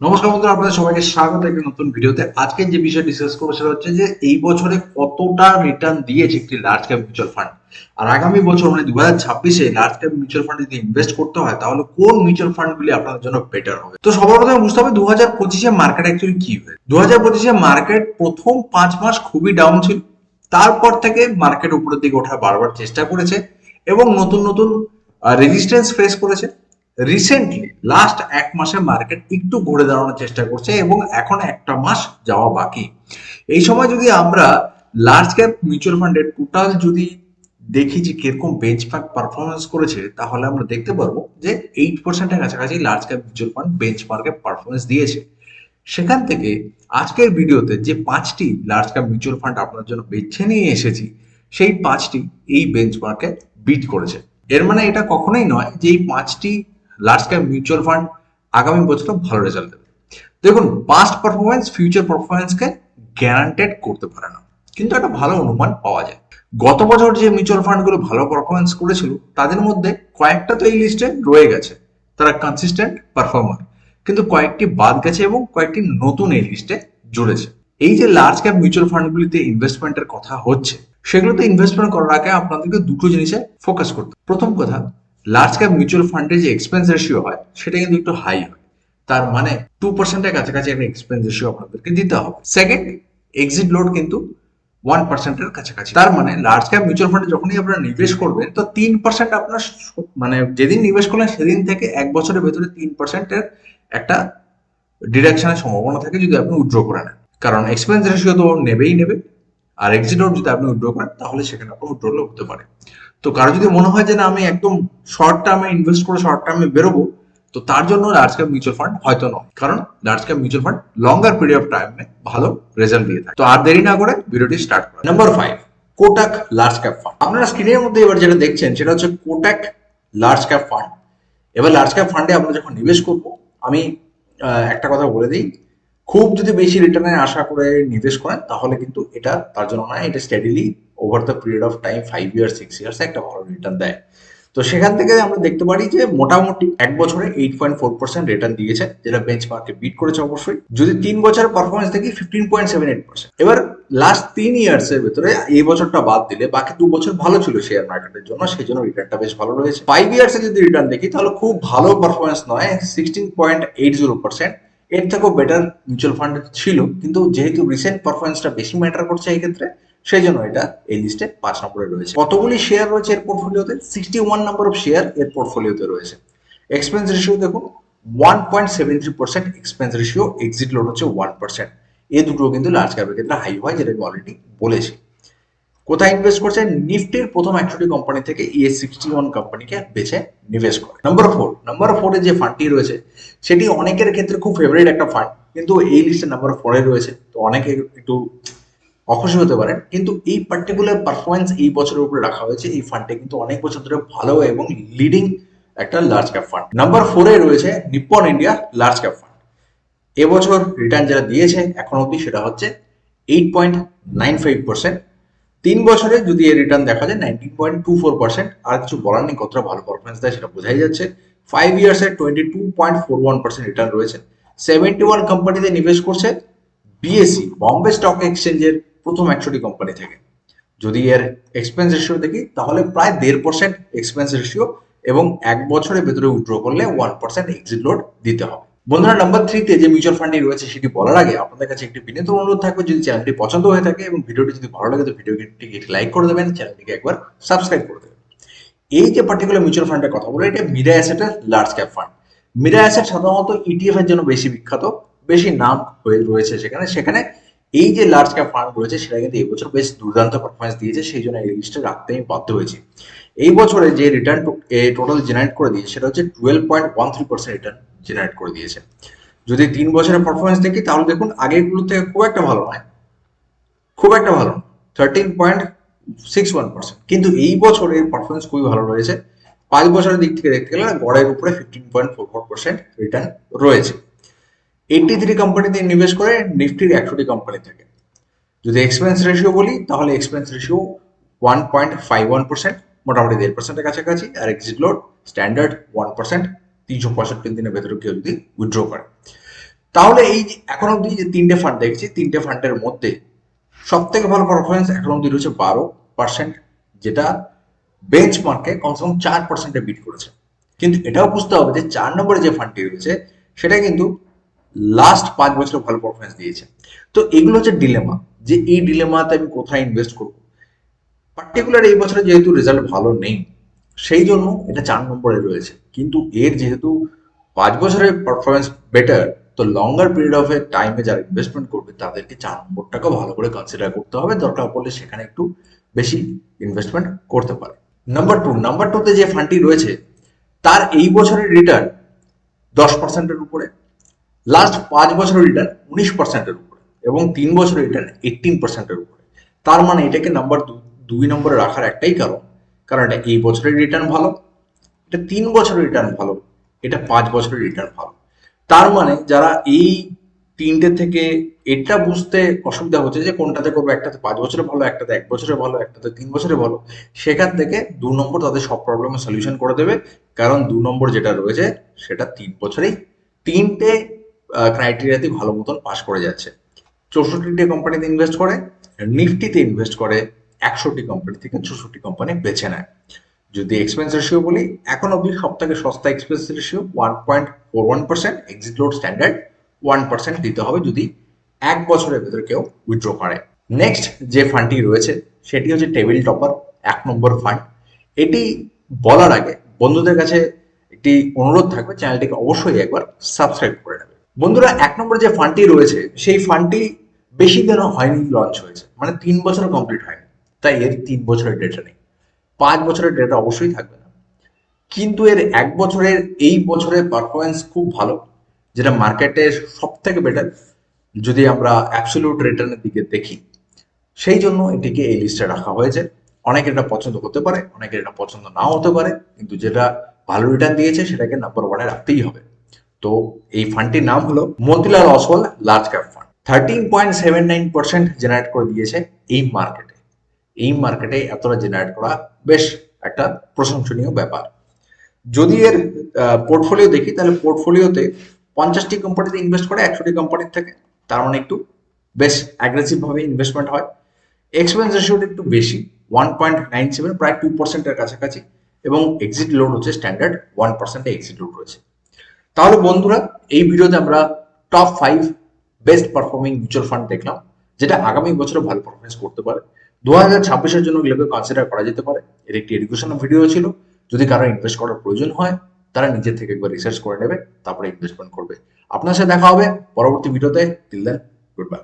নমস্কার বন্ধুরা, আপনাদের সবাইকে স্বাগত একটি নতুন ভিডিওতে। আজকে যে বিষয় ডিসকাস করব সেটা হচ্ছে যে, এই বছরে কতটা রিটার্ন দিয়েছে একটি লার্জ ক্যাপ মিউচুয়াল ফান্ড আর আগামী বছর মানে দু হাজার ছাব্বিশে লার্জ ক্যাপ মিউচুয়াল ফান্ড যদি ইনভেস্ট করতে হয়, তাহলে কোন মিউচুয়াল ফান্ডগুলি আপনাদের জন্য বেটার হবে? তো সবার প্রথমে বুঝতে হবে দু হাজার পঁচিশে মার্কেট অ্যাকচুয়ালি কি হয়েছে? দু হাজার পঁচিশে মার্কেট প্রথম পাঁচ মাস খুবই ডাউন ছিল। তারপর থেকে মার্কেট উপরের দিকে ওঠার বারবার চেষ্টা করেছে এবং নতুন নতুন রেজিস্ট্যান্স ফেস করেছে। রিসেন্টলি লাস্ট এক মাসে মার্কেট একটু ঘুরে দাঁড়ানোর চেষ্টা করছে এবং এখন একটা মাস যাওয়া বাকি। এই সময় যদি আমরা লার্জ ক্যাপ মিউচুয়াল ফান্ডের টোটাল যদি দেখি যে কীরকম বেঞ্চমার্ক পারফরমেন্স করেছে, তাহলে আমরা দেখতে পারব যে এইট পার্সেন্টের কাছাকাছি লার্জ ক্যাপ মিউচুয়াল ফান্ড বেঞ্চমার্কে পারফরমেন্স দিয়েছে। সেখান থেকে আজকের ভিডিওতে যে পাঁচটি লার্জ ক্যাপ মিউচুয়াল ফান্ড আপনার জন্য বেছে নিয়ে এসেছি, সেই পাঁচটি এই বেঞ্চমার্কে বিট করেছে। এর মানে এটা কখনোই নয় যে এই পাঁচটি লার্জ ক্যাপ মিউচুয়াল ফান্ড আগামী বছরে ভালো রেজাল্ট দেবে। দেখুন পাস্ট পারফরমেন্স ফিউচার পারফরমেন্সকে গ্যারান্টেড করতে পারে না। কিন্তু একটা ভালো অনুমান পাওয়া যায়। গত বছর যে মিউচুয়াল ফান্ডগুলো ভালো পারফরমেন্স করেছিল, তাদের মধ্যে কয়েকটা তো এই লিস্টে রয়ে গেছে। তারা কনসিস্টেন্ট পারফর্মার কিন্তু কয়েকটি বাদ গেছে এবং কয়েকটি নতুন এই লিস্টে জুড়েছে। এই যে লার্জ ক্যাপ মিউচুয়াল ফান্ডগুলিতে ইনভেস্টমেন্টের কথা হচ্ছে, সেগুলোতে ইনভেস্টমেন্ট করার আগে আপনাদেরকে দুটো জিনিসে ফোকাস করতে প্রথম কথা লার্জ ক্যাপ মিউচুয়াল ফান্ডের যে এক্সপেন্স রেশিও হয়, সেটা কিন্তু একটু হাই হয়। তার মানে টু পার্সেন্টের কাছাকাছি একটা এক্সপেন্স রেশিও আপনাদেরকে দিতে হবে। সেকেন্ড এক্সিট লোড কিন্তু ওয়ান পার্সেন্টের কাছাকাছি। তার মানে লার্জ ক্যাপ মিউচুয়াল ফান্ডে যখনই আপনারা নিবেশ করবেন, তো তিন পার্সেন্ট আপনার মানে যেদিন নিবেশ করলেন, সেদিন থেকে এক বছরের ভেতরে তিন পার্সেন্টের একটা ডিডাকশনের সম্ভাবনা থাকে যদি আপনি উইথড্র করে নেন। কারণ এক্সপেন্স রেশিও তো নেবেই নেবে। আর এক্সিট লোড যদি আপনি উইথড্র করেন, তাহলে সেখানে আপনার উইথড্র হতে পারে। তো কারও যদি মনে হয় যে না, আমি একদম শর্ট টার্মে ইনভেস্ট করে শর্ট টার্মে বেরোবো, তো তার জন্য লার্জ ক্যাপ মিউচুয়াল ফান্ড হয়তো নয়। কারণ large cap mutual fund longer period of টাইমে ভালো রেজাল্ট দিয়ে থাকে। তো আর দেরি না করে ভিডিওটি স্টার্ট করা number five Kotak large cap fund আপনারা স্ক্রিনের মধ্যে এবার যেটা দেখছেন, সেটা হচ্ছে কোটাক লার্জ ক্যাপ ফান্ড এবার লার্জ ক্যাপ ফান্ডে আমরা যখন নিবেশ করব, আমি একটা কথা বলে দিই। খুব যদি বেশি রিটার্নের আশা করে নিবেশ করেন, তাহলে কিন্তু এটা তার জন্য নয়, এটা steadily over the period of time five years six years একটা ভালো রিটার্ন দেয়। তো সেখান থেকে আমরা দেখতে পারি যে মোটামুটি এক বছরে eight point four percent return দিয়েছে, যেটা বেঞ্চ মার্কে বিট করেছে অবশ্যই। যদি তিন বছরের পারফরমেন্স দেখি fifteen point seven eight percent এবার লাস্ট তিন ইয়ার্স এর ভেতরে এই বছরটা বাদ দিলে, বাকি দু বছর ভালো ছিল শেয়ার মার্কেটের জন্য, সেই জন্য রিটার্নটা বেশ ভালো রয়েছে। ফাইভ ইয়ার্স এ যদি রিটার্ন দেখি, তাহলে খুব ভালো পারফরমেন্স নয় sixteen point eight zero percent এর থেকেও বেটার মিউচুয়াল ফান্ড ছিল, কিন্তু যেহেতু রিসেন্ট পারফরমেন্সটা বেশি ম্যাটার করছে এই ক্ষেত্রে সেই জন্য এটা এই লিস্টে পাঁচ নম্বরে রয়েছে। কতগুলি শেয়ার রয়েছে এর পোর্টফোলিওতে sixty one number of share এর পোর্টফোলিওতে রয়েছে। এক্সপেন্স রেশিও দেখুন one point seven three percent expense ratio exit load হচ্ছে ওয়ান পার্সেন্ট এই দুটো কিন্তু লার্জ ক্যাপের ক্ষেত্রে হাই হয় যেটা আমি অলরেডি বলেছি। কোথায় ইনভেস্ট করছে? নিফটির প্রথম একশোটি কোম্পানি থেকে ইএস সিক্সটি ওয়ান কোম্পানিকে বেছে নিবেশ করে। নাম্বার ফোর নাম্বার ফোরে যে ফান্ডটি রয়েছে, সেটি অনেকের ক্ষেত্রে খুব ফেভারিট একটা ফান্ড কিন্তু এই লিস্টে নাম্বার ফোরে রয়েছে। তো অনেকে একটু অখুশি হতে পারেন কিন্তু এই পার্টিকুলার পারফরমেন্স এই বছরের উপরে রাখা হয়েছে, এই ফান্ডে কিন্তু অনেক বছর ধরে ভালো এবং লিডিং একটা লার্জ ক্যাপ ফান্ড নাম্বার ফোরে রয়েছে Nippon India large cap fund এবছর রিটার্ন যারা দিয়েছে এখন অবধি সেটা হচ্ছে eight point nine five percent তিন বছরে যদি এর রিটার্ন দেখা যায় nineteen point two four percent আর কিছু বলার নেই কতটা ভালো পারফরমেন্স দেয় সেটা বোঝাই যাচ্ছে। Five ইয়ার্সে twenty two point four one percent return রয়েছে। সেভেন্টি ওয়ান কোম্পানিতে নিবেশ করছে বিএসসি বম্বে স্টক এক্সচেঞ্জের প্রথম একশোটি কোম্পানি থেকে। যদি এর এক্সপেন্স রেশিও দেখি, তাহলে প্রায় দেড় পার্সেন্ট এক্সপেন্স রেশিও এবং এক বছরের ভেতরে উইথড্র করলে ওয়ান পার্সেন্ট এক্সিট লোড দিতে হবে। বন্ধুরা নাম্বার থ্রিতে যে মিউচুয়াল ফান্ডটি রয়েছে, সেটি বলার আগে আপনাদের কাছে একটি বিনীত অনুরোধ থাকবে, যদি চ্যানেলটি পছন্দ হয়ে থাকে এবং ভিডিওটি যদি ভালো লাগে, তো ভিডিওটিকে লাইক করে দেবেন চ্যানেলটিকে একবার সাবস্ক্রাইব করে দেবেন। এই যে পার্টিকুলার মিউচুয়াল ফান্ডের কথা বলে এটা Mirae অ্যাসেটের large cap fund Mirae asset সাধারণত ইটিএফ এর জন্য বেশি বিখ্যাত, বেশি নাম হয়ে রয়েছে সেখানে। সেখানে এই যে লার্জ ক্যাপ ফান্ড রয়েছে, সেটা কিন্তু এবছর বেশ দুর্দান্ত পারফরমেন্স দিয়েছে, সেই জন্য এই লিস্টে রাখতে আমি বাধ্য হয়েছি। এই বছরে যে রিটার্ন টোটাল জেনারেট করে দিয়েছে, সেটা হচ্ছে twelve point one three percent return generate করে দিয়েছে। যদি তিন বছরের পারফরমেন্স দেখি, তাহলে দেখুন আগেরগুলো থেকে খুব একটা ভালো নয়। খুব একটা ভালো thirteen point six one percent কিন্তু এই বছর এর পারফরমেন্স খুবই ভালো রয়েছে। পাঁচ বছরের দিক থেকে দেখতে গেলে গড়ের উপরে fifteen point four four percent return রয়েছে। এইটটি থ্রি কোম্পানিতে ইনভেস্ট করে নিফটির একশোটি কোম্পানি থেকে। যদি এক্সপেন্স রেশিও বলি, তাহলে expense ratio one point five one percent মোটামুটি দেড় পার্সেন্টের কাছাকাছি, আর exit load standard one percent তিনশো পঁয়ষট্টি দিনের ভেতরে কেউ যদি উইথড্র করে। তাহলে এই এখন অব্দি যে তিনটে ফান্ড দেখছি, তিনটে ফান্ডের মধ্যে সব থেকে ভালো পারফরমেন্স এখন অব্দি রয়েছে বারো পার্সেন্ট যেটা বেঞ্চ মার্কে কমসে কম চার পার্সেন্টে বিট করেছে। কিন্তু এটাও বুঝতে হবে যে চার নম্বরে যে ফান্ডটি রয়েছে, সেটা কিন্তু লাস্ট পাঁচ বছর ভালো পারফরমেন্স দিয়েছে। তো এগুলো হচ্ছে ডিলেমা যে এই ডিলেমাতে আমি কোথায় ইনভেস্ট করব? পার্টিকুলার এই বছরে যেহেতু রেজাল্ট ভালো নেই, সেই জন্য এটা চার নম্বরে রয়েছে। কিন্তু এর যেহেতু পাঁচ বছরের পারফরমেন্স বেটার তো লঙ্গার পিরিয়ড অফ এ টাইমে যারা ইনভেস্টমেন্ট করবে, তাদেরকে চার নম্বরটাকে ভালো করে কনসিডার করতে হবে। দরকার পড়লে সেখানে একটু বেশি ইনভেস্টমেন্ট করতে পারে। নাম্বার টু নাম্বার টুতে যে ফান্ডটি রয়েছে, তার এই বছরের রিটার্ন দশ পার্সেন্টের উপরে। লাস্ট পাঁচ বছরের রিটার্ন উনিশ পার্সেন্টের উপরে এবং তিন বছরের রিটার্ন এইটিন পার্সেন্টের উপরে। তার মানে এটাকে নাম্বার দুই নম্বরে রাখার একটাই কারণ। কারণ এটা এই বছরের রিটার্ন ভালো, এটা তিন বছরের রিটার্ন ভালো, এটা পাঁচ বছরের রিটার্ন ভালো। তার মানে যারা এই তিনটে থেকে এটা বুঝতে অসুবিধা হচ্ছে যে কোনটাতে করব, একটাতে পাঁচ বছরে ভালো, একটাতে এক বছরে ভালো, একটাতে তিন বছরে ভালো, সেখান থেকে দু নম্বর তাদের সব প্রবলেমের সলিউশন করে দেবে। কারণ দু নম্বর যেটা রয়েছে, সেটা তিন বছরেই তিনটে ক্রাইটেরিয়াতে ভালো মতন পাস করে যাচ্ছে। চৌষট্টিটি কোম্পানিতে ইনভেস্ট করে, নিফটিতে ইনভেস্ট করে একশোটি কোম্পানি থেকে চৌষট্টি কোম্পানি বেছে নেয়। যদি এক্সপেন্স রেশিও বলি, এখন অবধি সব থেকে সস্তা expense ratio one point four one percent exit load standard one percent দিতে হবে যদি এক বছরের ভেতরে কেউ উইথড্র করে। নেক্সট যে ফান্ডটি রয়েছে, সেটি হচ্ছে টেবিল টপার এক নম্বর ফান্ড এটি বলার আগে বন্ধুদের কাছে একটি অনুরোধ থাকবে চ্যানেলটিকে অবশ্যই একবার সাবস্ক্রাইব করে নেবে। বন্ধুরা, এক নম্বর যে ফান্ডটি রয়েছে, সেই ফান্ডটি বেশি দিনও হয়নি লঞ্চ হয়েছে। মানে তিন বছর কমপ্লিট হয়নি। তাই এর তিন বছরের ডেটা নেই। পাঁচ বছরের ডেটা অবশ্যই থাকবে না। কিন্তু এর এক বছরের, এই বছরের পারফরমেন্স খুব ভালো, যেটা মার্কেটে সব থেকে বেটার যদি আমরা অ্যাবসলিউট রিটার্নের দিকে দেখি। সেই জন্য এটিকে এই লিস্টে রাখা হয়েছে। অনেকের এটা পছন্দ হতে পারে অনেকের এটা পছন্দ নাও হতে পারে, কিন্তু যেটা ভালো রিটার্ন দিয়েছে, সেটাকে নাম্বার ওয়ানে রাখতেই হবে। তো এই ফান্ডটির নাম হলো Motilal Oswal large cap fund. Thirteen point seven nine percent generate করে দিয়েছে এই মার্কেটে এই মার্কেটে এতটা জেনারেট করা বেশ একটা প্রশংসনীয় ব্যাপার। যদি এর পোর্টফোলিও দেখি, তাহলে পোর্টফোলিওতে পঞ্চাশটি কোম্পানিতে ইনভেস্ট করে একশোটি কোম্পানির থেকে। তার মানে একটু বেশ অ্যাগ্রেসিভ ভাবে ইনভেস্টমেন্ট হয়। এক্সপেন্স রেশিওটা একটু বেশি ওয়ান পয়েন্ট নাইন সেভেন প্রায় টু পার্সেন্টের কাছাকাছি। এবং এক্সিট লোড হচ্ছে স্ট্যান্ডার্ড ওয়ান পার্সেন্টে এক্সিট লোড রয়েছে। তাহলে বন্ধুরা, এই ভিডিওতে আমরা top five best performing mutual fund দেখলাম, যেটা আগামী বছরে ভালো পারফরমেন্স করতে পারে। দু হাজার ছাব্বিশের জন্য এগুলোকে কনসিডার করা যেতে পারে। এর একটি এডুকেশনাল ভিডিও ছিল। যদি কারও ইনভেস্ট করার প্রয়োজন হয়, তারা নিজের থেকে একবার রিসার্চ করে নেবে, তারপরে ইনভেস্টমেন্ট করবে। আপনার সাথে দেখা হবে পরবর্তী ভিডিওতে। Till then good bye